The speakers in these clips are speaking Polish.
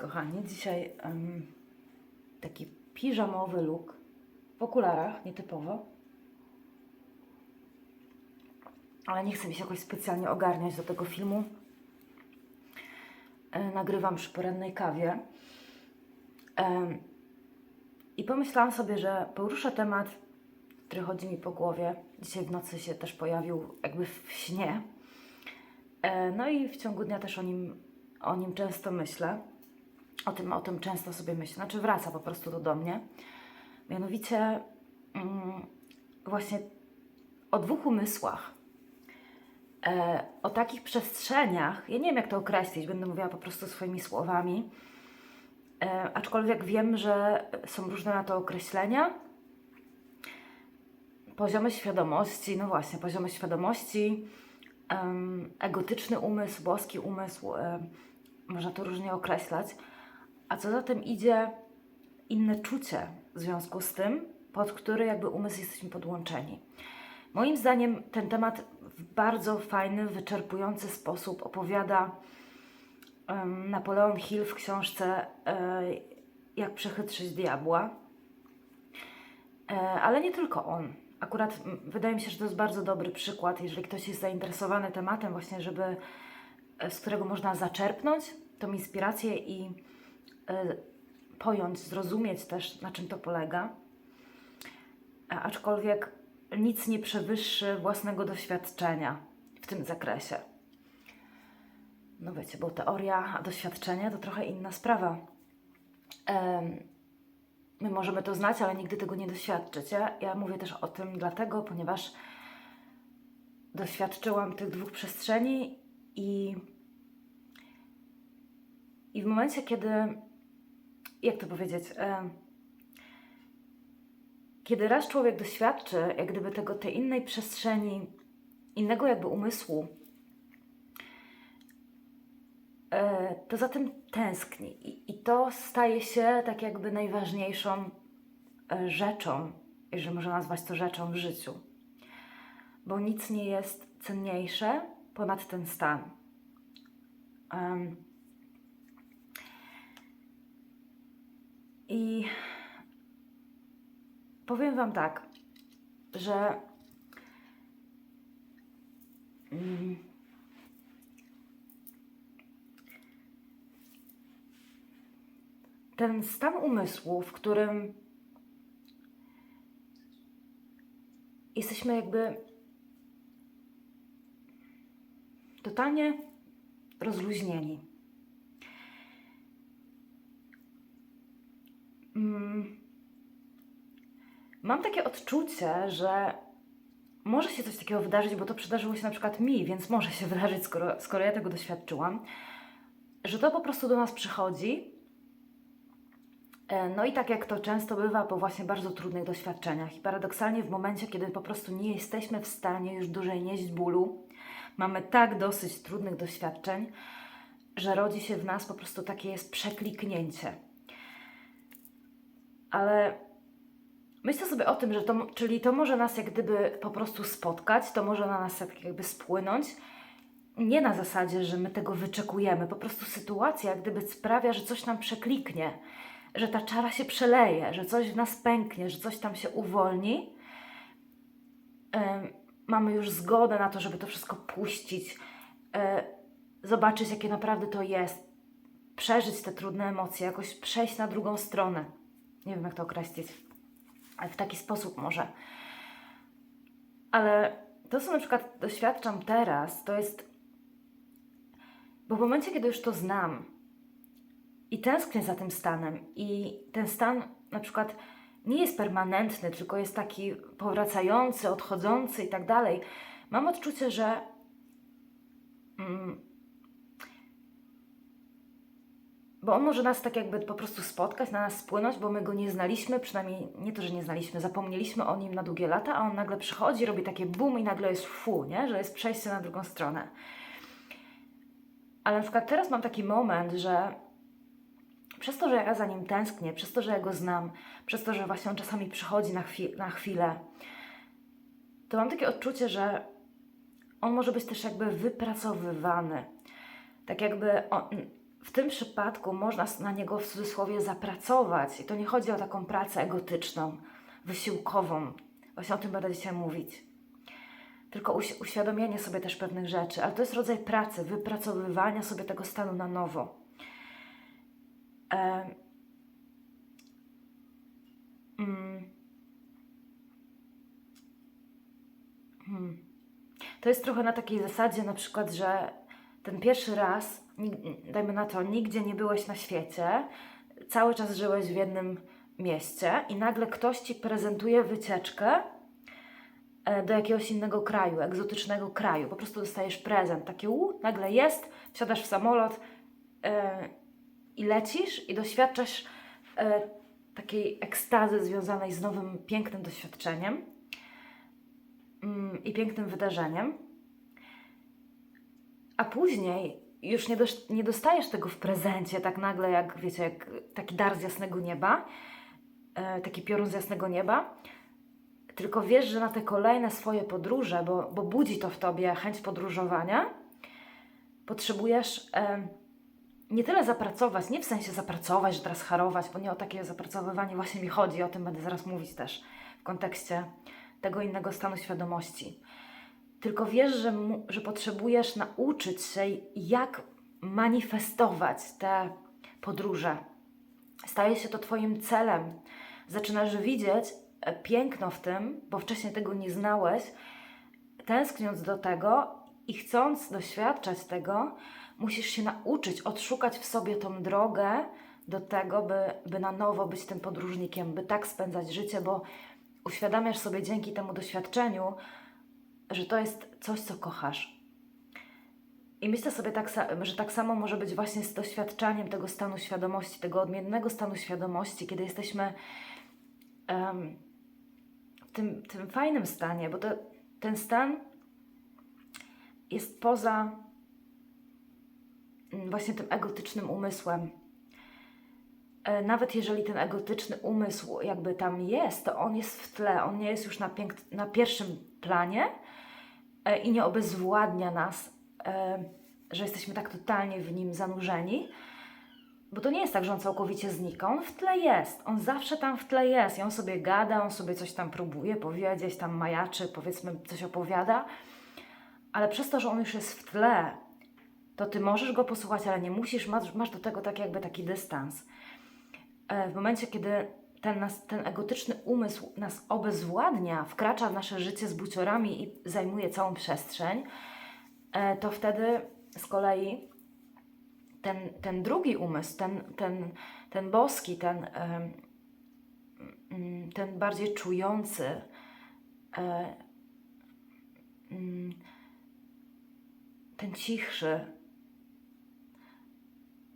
kochani. Dzisiaj em, taki piżamowy look w okularach, nietypowo. Ale nie chcę mi się jakoś specjalnie ogarniać do tego filmu. E, nagrywam przy porannej kawie. Em, I pomyślałam sobie, że poruszę temat, który chodzi mi po głowie. Dzisiaj w nocy się też pojawił jakby w śnie. E, No i w ciągu dnia też o nim, o nim często myślę. O tym, o tym często sobie myślę. Znaczy wraca po prostu to do mnie. Mianowicie mm, właśnie o dwóch umysłach. E, o takich przestrzeniach. Ja nie wiem, jak to określić. Będę mówiła po prostu swoimi słowami. E, aczkolwiek wiem, że są różne na to określenia. Poziomy świadomości, no właśnie, poziomy świadomości, egotyczny umysł, boski umysł, em, można to różnie określać. A co za tym idzie, inne czucie w związku z tym, pod który jakby umysł jesteśmy podłączeni. Moim zdaniem ten temat w bardzo fajny, wyczerpujący sposób opowiada em, Napoleon Hill w książce e, Jak przechytrzyć diabła. E, ale nie tylko on. Akurat wydaje mi się, że to jest bardzo dobry przykład, jeżeli ktoś jest zainteresowany tematem, właśnie, żeby e, z którego można zaczerpnąć tą inspirację i pojąć, zrozumieć też, na czym to polega. A- Aczkolwiek nic nie przewyższy własnego doświadczenia w tym zakresie. No wiecie, bo teoria, a doświadczenie to trochę inna sprawa. My możemy to znać, ale nigdy tego nie doświadczyć. Ja, ja mówię też o tym dlatego, ponieważ doświadczyłam tych dwóch przestrzeni i, i w momencie, kiedy, jak to powiedzieć, em, kiedy raz człowiek doświadczy, jak gdyby tego, tej innej przestrzeni, innego jakby umysłu, e, to za tym tęskni. I, to staje się tak jakby najważniejszą e, rzeczą, jeżeli można nazwać to rzeczą w życiu. Bo nic nie jest cenniejsze ponad ten stan. I powiem Wam tak, że mm, ten stan umysłu, w którym jesteśmy jakby totalnie rozluźnieni. Mm. Mam takie odczucie, że może się coś takiego wydarzyć, bo to przydarzyło się na przykład mi, więc może się wydarzyć, skoro, skoro ja tego doświadczyłam, że to po prostu do nas przychodzi. E, No i tak jak to często bywa po właśnie bardzo trudnych doświadczeniach i paradoksalnie w momencie, kiedy po prostu nie jesteśmy w stanie już dłużej nieść bólu, mamy tak dosyć trudnych doświadczeń, że rodzi się w nas po prostu takie jest przekliknięcie. Ale myślę sobie o tym, że to, czyli to może nas jak gdyby po prostu spotkać, to może na nas tak jakby spłynąć. Nie na zasadzie, że my tego wyczekujemy, po prostu sytuacja jak gdyby sprawia, że coś nam przekliknie, że ta czara się przeleje, że coś w nas pęknie, że coś tam się uwolni. Mamy już zgodę na to, żeby to wszystko puścić, e, zobaczyć, jakie naprawdę to jest, przeżyć te trudne emocje, jakoś przejść na drugą stronę. Nie wiem, jak to określić, ale w taki sposób może. Ale to, co na przykład doświadczam teraz, to jest. Bo w momencie, kiedy już to znam i tęsknię za tym stanem, i ten stan na przykład nie jest permanentny, tylko jest taki powracający, odchodzący i tak dalej, mam odczucie, że. Mm, bo on może nas tak jakby po prostu spotkać, na nas spłynąć, bo my go nie znaliśmy, przynajmniej nie to, że nie znaliśmy, zapomnieliśmy o nim na długie lata, a on nagle przychodzi, robi takie bum i nagle jest fu, nie? że jest przejście na drugą stronę. Ale na przykład teraz mam taki moment, że przez to, że ja za nim tęsknię, przez to, że ja go znam, przez to, że właśnie on czasami przychodzi na, na chwilę, to mam takie odczucie, że on może być też jakby wypracowywany. Tak jakby on, w tym przypadku można na niego w cudzysłowie zapracować. I to nie chodzi o taką pracę egotyczną, wysiłkową. Właśnie o tym będę dzisiaj mówić. Tylko uś- uświadomienie sobie też pewnych rzeczy, ale to jest rodzaj pracy, wypracowywania sobie tego stanu na nowo. Mm, hmm. To jest trochę na takiej zasadzie, na przykład, że ten pierwszy raz, dajmy na to, nigdzie nie byłeś na świecie, cały czas żyłeś w jednym mieście i nagle ktoś ci prezentuje wycieczkę e, do jakiegoś innego kraju, egzotycznego kraju. Po prostu dostajesz prezent, takie u, nagle jest, wsiadasz w samolot e, i lecisz i doświadczasz e, takiej ekstazy związanej z nowym, pięknym doświadczeniem mm, i pięknym wydarzeniem. A później już nie, dosz, nie dostajesz tego w prezencie tak nagle, jak wiecie, jak taki dar z jasnego nieba, e, taki piorun z jasnego nieba, tylko wiesz, że na te kolejne swoje podróże, bo, bo budzi to w tobie chęć podróżowania, potrzebujesz e, nie tyle zapracować, nie w sensie zapracować, że teraz harować, bo nie o takie zapracowywanie właśnie mi chodzi, o tym będę zaraz mówić też w kontekście tego innego stanu świadomości. Tylko wiesz, że, mu, że potrzebujesz nauczyć się, jak manifestować te podróże. Staje się to Twoim celem. Zaczynasz widzieć e, piękno w tym, bo wcześniej tego nie znałeś, tęskniąc do tego i chcąc doświadczać tego, musisz się nauczyć odszukać w sobie tą drogę do tego, by, by na nowo być tym podróżnikiem, by tak spędzać życie, bo uświadamiasz sobie dzięki temu doświadczeniu, że to jest coś, co kochasz. I myślę sobie, tak, że tak samo może być właśnie z doświadczaniem tego stanu świadomości, tego odmiennego stanu świadomości, kiedy jesteśmy em, w tym, tym fajnym stanie, bo to, ten stan jest poza mm, właśnie tym egotycznym umysłem. E, Nawet jeżeli ten egotyczny umysł jakby tam jest, to on jest w tle, on nie jest już na, na pierwszym planie e, i nie obezwładnia nas, e, że jesteśmy tak totalnie w nim zanurzeni, bo to nie jest tak, że on całkowicie znika. On w tle jest. On zawsze tam w tle jest. I on sobie gada, on sobie coś tam próbuje powiedzieć, tam majaczy, powiedzmy, coś opowiada. Ale przez to, że on już jest w tle, to ty możesz go posłuchać, ale nie musisz, masz, masz do tego tak jakby taki dystans. E, W momencie, kiedy ten, nas, ten egotyczny umysł nas obezwładnia, wkracza w nasze życie z buciorami i zajmuje całą przestrzeń, e, to wtedy z kolei ten, ten drugi umysł, ten, ten, ten boski, ten, em, mm, ten bardziej czujący, e, mm, ten cichszy,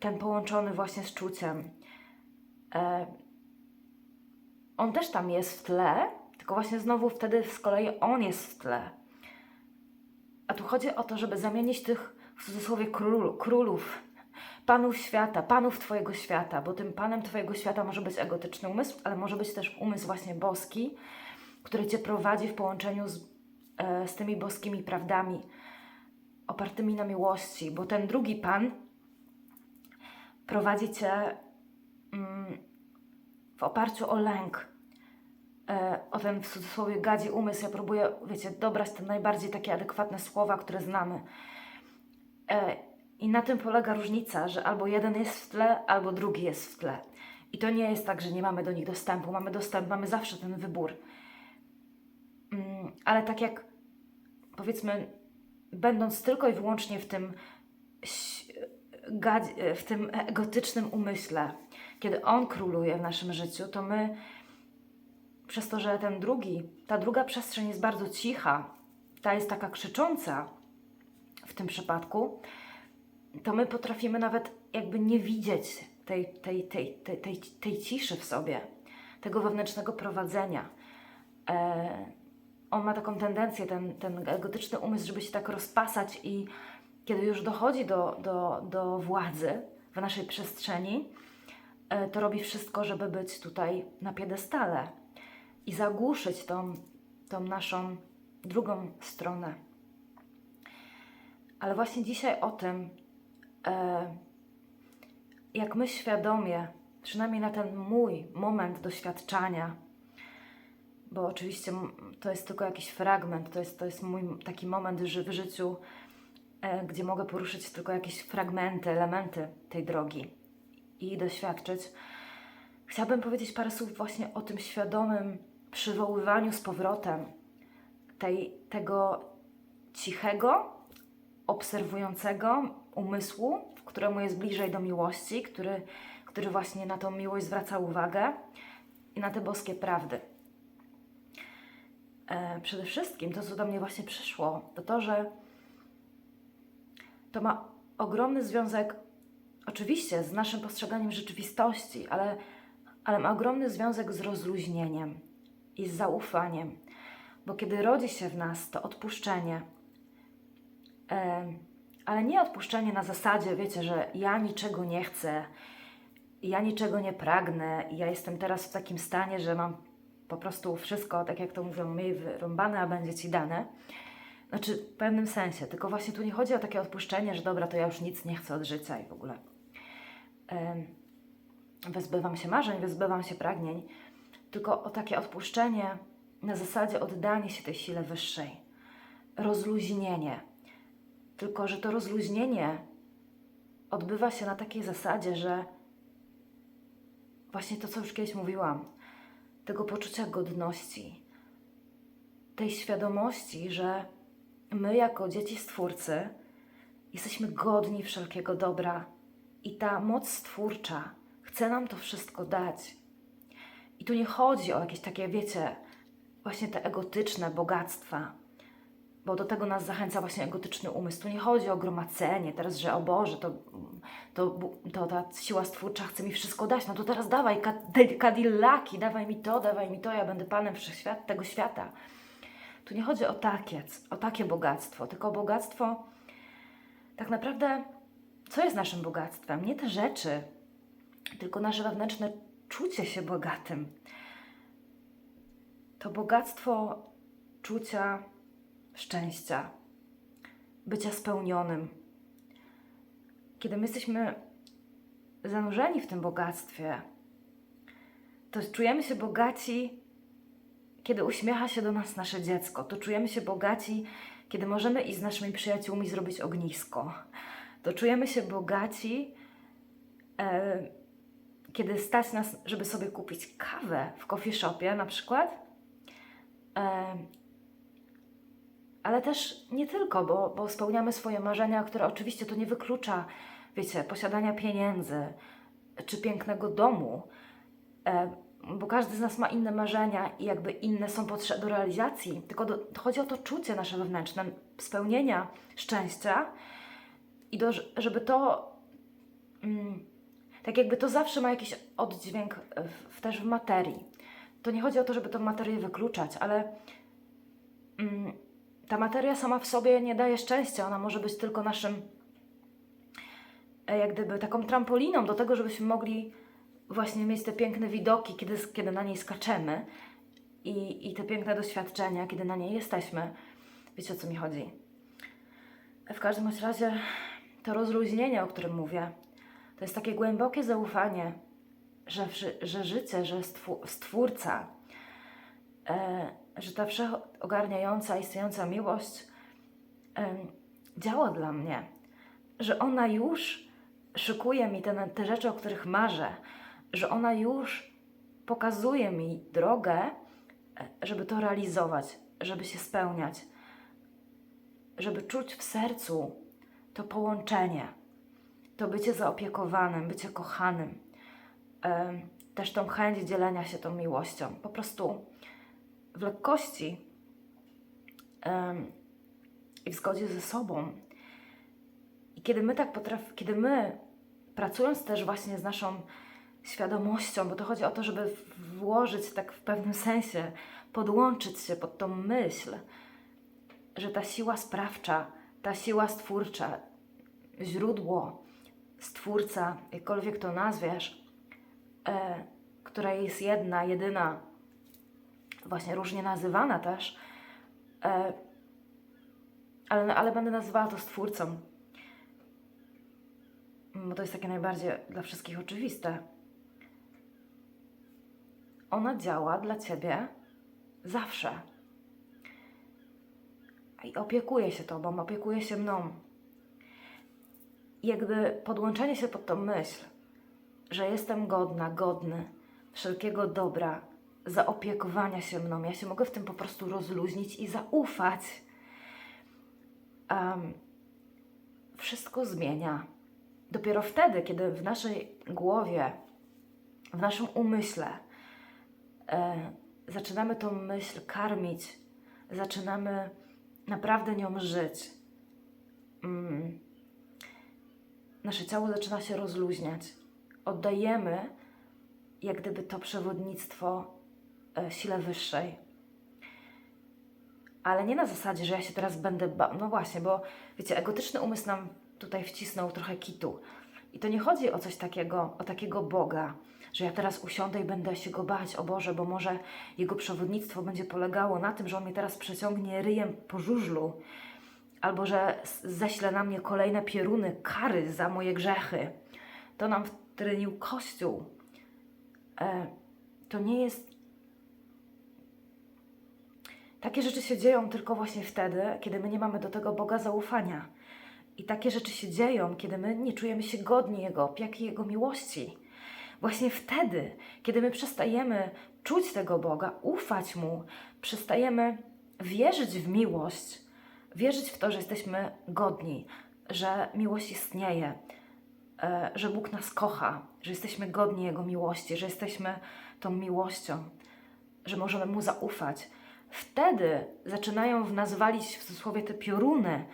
ten połączony właśnie z czuciem, e, on też tam jest w tle, tylko właśnie znowu wtedy z kolei on jest w tle. A tu chodzi o to, żeby zamienić tych w cudzysłowie król, królów, panów świata, panów Twojego świata, bo tym panem Twojego świata może być egotyczny umysł, ale może być też umysł właśnie boski, który Cię prowadzi w połączeniu z, e, z tymi boskimi prawdami opartymi na miłości, bo ten drugi pan prowadzi Cię w oparciu o lęk, e, o ten w cudzysłowie gadzi umysł. Ja próbuję, wiecie, dobrać te najbardziej takie adekwatne słowa, które znamy. E, I na tym polega różnica, że albo jeden jest w tle, albo drugi jest w tle. I to nie jest tak, że nie mamy do nich dostępu. Mamy dostęp, mamy zawsze ten wybór. Mm, ale tak jak powiedzmy, będąc tylko i wyłącznie w tym w tym egotycznym umyśle, kiedy on króluje w naszym życiu, to my przez to, że ten drugi, ta druga przestrzeń jest bardzo cicha, ta jest taka krzycząca w tym przypadku, to my potrafimy nawet jakby nie widzieć tej, tej, tej, tej, tej, tej ciszy w sobie, tego wewnętrznego prowadzenia. E, on ma taką tendencję, ten, ten egotyczny umysł, żeby się tak rozpasać i kiedy już dochodzi do, do, do władzy w naszej przestrzeni, to robi wszystko, żeby być tutaj na piedestale i zagłuszyć tą, tą naszą drugą stronę. Ale właśnie dzisiaj o tym, e, jak my świadomie, przynajmniej na ten mój moment doświadczania, bo oczywiście to jest tylko jakiś fragment, to jest, to jest mój taki moment w życiu, e, gdzie mogę poruszyć tylko jakieś fragmenty, elementy tej drogi i doświadczyć. Chciałabym powiedzieć parę słów właśnie o tym świadomym przywoływaniu z powrotem tej, tego cichego, obserwującego umysłu, któremu jest bliżej do miłości, który, który właśnie na tą miłość zwraca uwagę i na te boskie prawdy. E, przede wszystkim to, co do mnie właśnie przyszło, to to, że to ma ogromny związek, oczywiście, z naszym postrzeganiem rzeczywistości, ale, ale ma ogromny związek z rozluźnieniem i z zaufaniem. Bo kiedy rodzi się w nas to odpuszczenie, ale nie odpuszczenie na zasadzie, wiecie, że ja niczego nie chcę, ja niczego nie pragnę, ja jestem teraz w takim stanie, że mam po prostu wszystko, tak jak to mówią, miej wyrąbane, a będzie ci dane. Znaczy, w pewnym sensie, tylko właśnie tu nie chodzi o takie odpuszczenie, że dobra, to ja już nic nie chcę od życia i w ogóle. Wyzbywam się marzeń, wyzbywam się pragnień, tylko o takie odpuszczenie na zasadzie oddanie się tej sile wyższej, rozluźnienie. Tylko, że to rozluźnienie odbywa się na takiej zasadzie, że właśnie to, co już kiedyś mówiłam, tego poczucia godności, tej świadomości, że my, jako dzieci Stwórcy, jesteśmy godni wszelkiego dobra i ta moc stwórcza chce nam to wszystko dać. I tu nie chodzi o jakieś takie, wiecie, właśnie te egotyczne bogactwa, bo do tego nas zachęca właśnie egotyczny umysł. Tu nie chodzi o gromadzenie, teraz, że o Boże, to, to, to ta siła stwórcza chce mi wszystko dać, no to teraz dawaj kad- kadillaki, dawaj mi to, dawaj mi to, ja będę Panem wszechświat, tego świata. Tu nie chodzi o takie, o takie bogactwo, tylko bogactwo tak naprawdę, co jest naszym bogactwem? Nie te rzeczy, tylko nasze wewnętrzne czucie się bogatym. To bogactwo czucia szczęścia, bycia spełnionym. Kiedy my jesteśmy zanurzeni w tym bogactwie, to czujemy się bogaci, kiedy uśmiecha się do nas nasze dziecko. To czujemy się bogaci, kiedy możemy iść z naszymi przyjaciółmi zrobić ognisko. To czujemy się bogaci, e, kiedy stać nas, żeby sobie kupić kawę w coffee shopie na przykład. E, ale też nie tylko, bo, bo spełniamy swoje marzenia, które oczywiście to nie wyklucza, wiecie, posiadania pieniędzy czy pięknego domu, e, bo każdy z nas ma inne marzenia i jakby inne są potrzebne do realizacji. Tylko do, chodzi o to czucie nasze wewnętrzne, spełnienia szczęścia i do, żeby to, mm, tak jakby to zawsze ma jakiś oddźwięk w, też w materii. To nie chodzi o to, żeby tą materię wykluczać, ale mm, ta materia sama w sobie nie daje szczęścia. Ona może być tylko naszym, e, jak gdyby taką trampoliną do tego, żebyśmy mogli właśnie mieć te piękne widoki, kiedy, kiedy na niej skaczemy i, i te piękne doświadczenia, kiedy na niej jesteśmy. Wiecie o co mi chodzi? W każdym razie to rozluźnienie, o którym mówię, to jest takie głębokie zaufanie, że, że życie, że stwórca, e, że ta wszechogarniająca, istniejąca miłość e, działa dla mnie, że ona już szykuje mi te, te rzeczy, o których marzę, że ona już pokazuje mi drogę, e, żeby to realizować, żeby się spełniać, żeby czuć w sercu to połączenie, to bycie zaopiekowanym, bycie kochanym, też tą chęć dzielenia się tą miłością. Po prostu w lekkości i w zgodzie ze sobą. I kiedy my tak potraf, kiedy my pracując też właśnie z naszą świadomością, bo to chodzi o to, żeby włożyć tak w pewnym sensie, podłączyć się pod tą myśl, że ta siła sprawcza, ta siła stwórcza, źródło, stwórca, jakkolwiek to nazwiesz, e, która jest jedna, jedyna, właśnie różnie nazywana też, e, ale, ale będę nazywała to stwórcą. bo to jest takie najbardziej dla wszystkich oczywiste. Ona działa dla ciebie zawsze. I opiekuje się tobą, opiekuje się mną. Jakby podłączenie się pod tą myśl, że jestem godna, godny wszelkiego dobra, zaopiekowania się mną. Ja się mogę w tym po prostu rozluźnić i zaufać. Em, wszystko zmienia. Dopiero wtedy, kiedy w naszej głowie, w naszym umyśle e, zaczynamy tą myśl karmić, zaczynamy naprawdę nią żyć, mm, nasze ciało zaczyna się rozluźniać. Oddajemy jak gdyby to przewodnictwo e, sile wyższej. Ale nie na zasadzie, że ja się teraz będę ba... No właśnie, bo wiecie, egotyczny umysł nam tutaj wcisnął trochę kitu. I to nie chodzi o coś takiego, o takiego Boga, że ja teraz usiądę i będę się go bać, o Boże, bo może jego przewodnictwo będzie polegało na tym, że on mnie teraz przeciągnie ryjem po żużlu, albo że ześle na mnie kolejne pieruny kary za moje grzechy. To nam wtrynił Kościół. E, to nie jest. Takie rzeczy się dzieją tylko właśnie wtedy, kiedy my nie mamy do tego Boga zaufania. I takie rzeczy się dzieją, kiedy my nie czujemy się godni Jego opieki, Jego miłości. Właśnie wtedy, kiedy my przestajemy czuć tego Boga, ufać Mu, przestajemy wierzyć w miłość, wierzyć w to, że jesteśmy godni, że miłość istnieje, e, że Bóg nas kocha, że jesteśmy godni Jego miłości, że jesteśmy tą miłością, że możemy Mu zaufać. Wtedy zaczynają w nas walić w cudzysłowie te pioruny,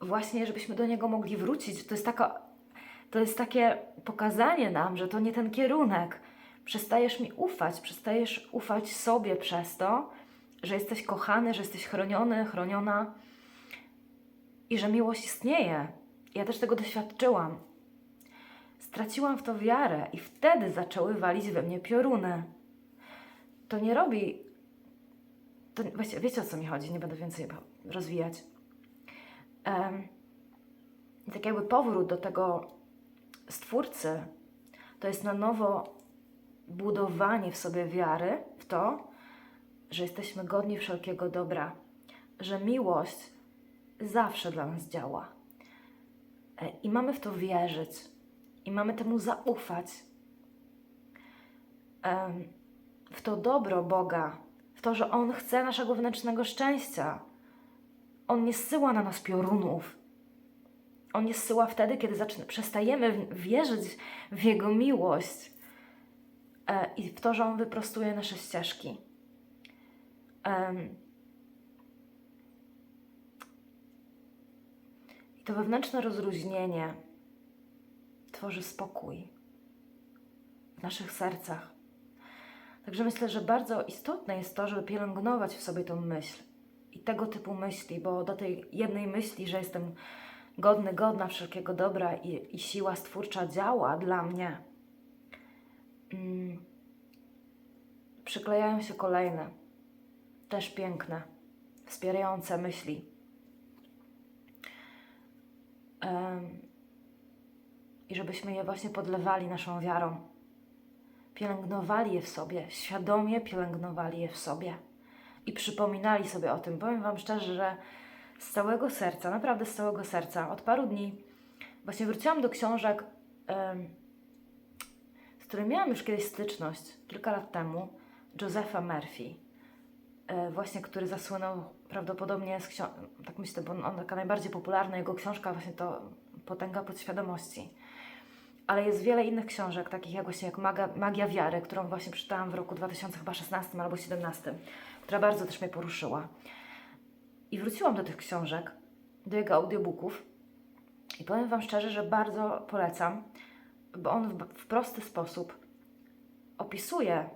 właśnie żebyśmy do Niego mogli wrócić. To jest, taka, to jest takie pokazanie nam, że to nie ten kierunek. Przestajesz mi ufać, przestajesz ufać sobie przez to, że jesteś kochany, że jesteś chroniony, chroniona i że miłość istnieje. Ja też tego doświadczyłam. Straciłam w to wiarę i wtedy zaczęły walić we mnie pioruny. To nie robi. To, wiecie, wiecie o co mi chodzi, nie będę więcej rozwijać. Em, tak jakby powrót do tego stwórcy to jest na nowo budowanie w sobie wiary w to, że jesteśmy godni wszelkiego dobra, że miłość zawsze dla nas działa. E, I mamy w to wierzyć, i mamy temu zaufać. W to dobro Boga, w to, że On chce naszego wewnętrznego szczęścia. On nie zsyła na nas piorunów. On nie zsyła wtedy, kiedy zaczyna, przestajemy wierzyć w Jego miłość e, i w to, że On wyprostuje nasze ścieżki. Em, I to wewnętrzne rozluźnienie tworzy spokój w naszych sercach. Także myślę, że bardzo istotne jest to, żeby pielęgnować w sobie tą myśl i tego typu myśli, bo do tej jednej myśli, że jestem godny, godna wszelkiego dobra i, i siła stwórcza działa dla mnie, mm, przyklejają się kolejne, też piękne, wspierające myśli. Em, I żebyśmy je właśnie podlewali naszą wiarą. Pielęgnowali je w sobie, świadomie pielęgnowali je w sobie i przypominali sobie o tym. Powiem Wam szczerze, że z całego serca, naprawdę z całego serca, od paru dni właśnie wróciłam do książek, z którymi miałam już kiedyś styczność, kilka lat temu, Josepha Murphy, e, właśnie który zasłynął prawdopodobnie z książki, tak myślę, bo on taka najbardziej popularna, jego książka właśnie to Potęga Podświadomości. Ale jest wiele innych książek, takich jak właśnie jak Maga, Magia Wiary, którą właśnie przeczytałam w roku 2016 albo 2017, która bardzo też mnie poruszyła. I wróciłam do tych książek, do jego audiobooków. I powiem Wam szczerze, że bardzo polecam, bo on w, w prosty sposób opisuje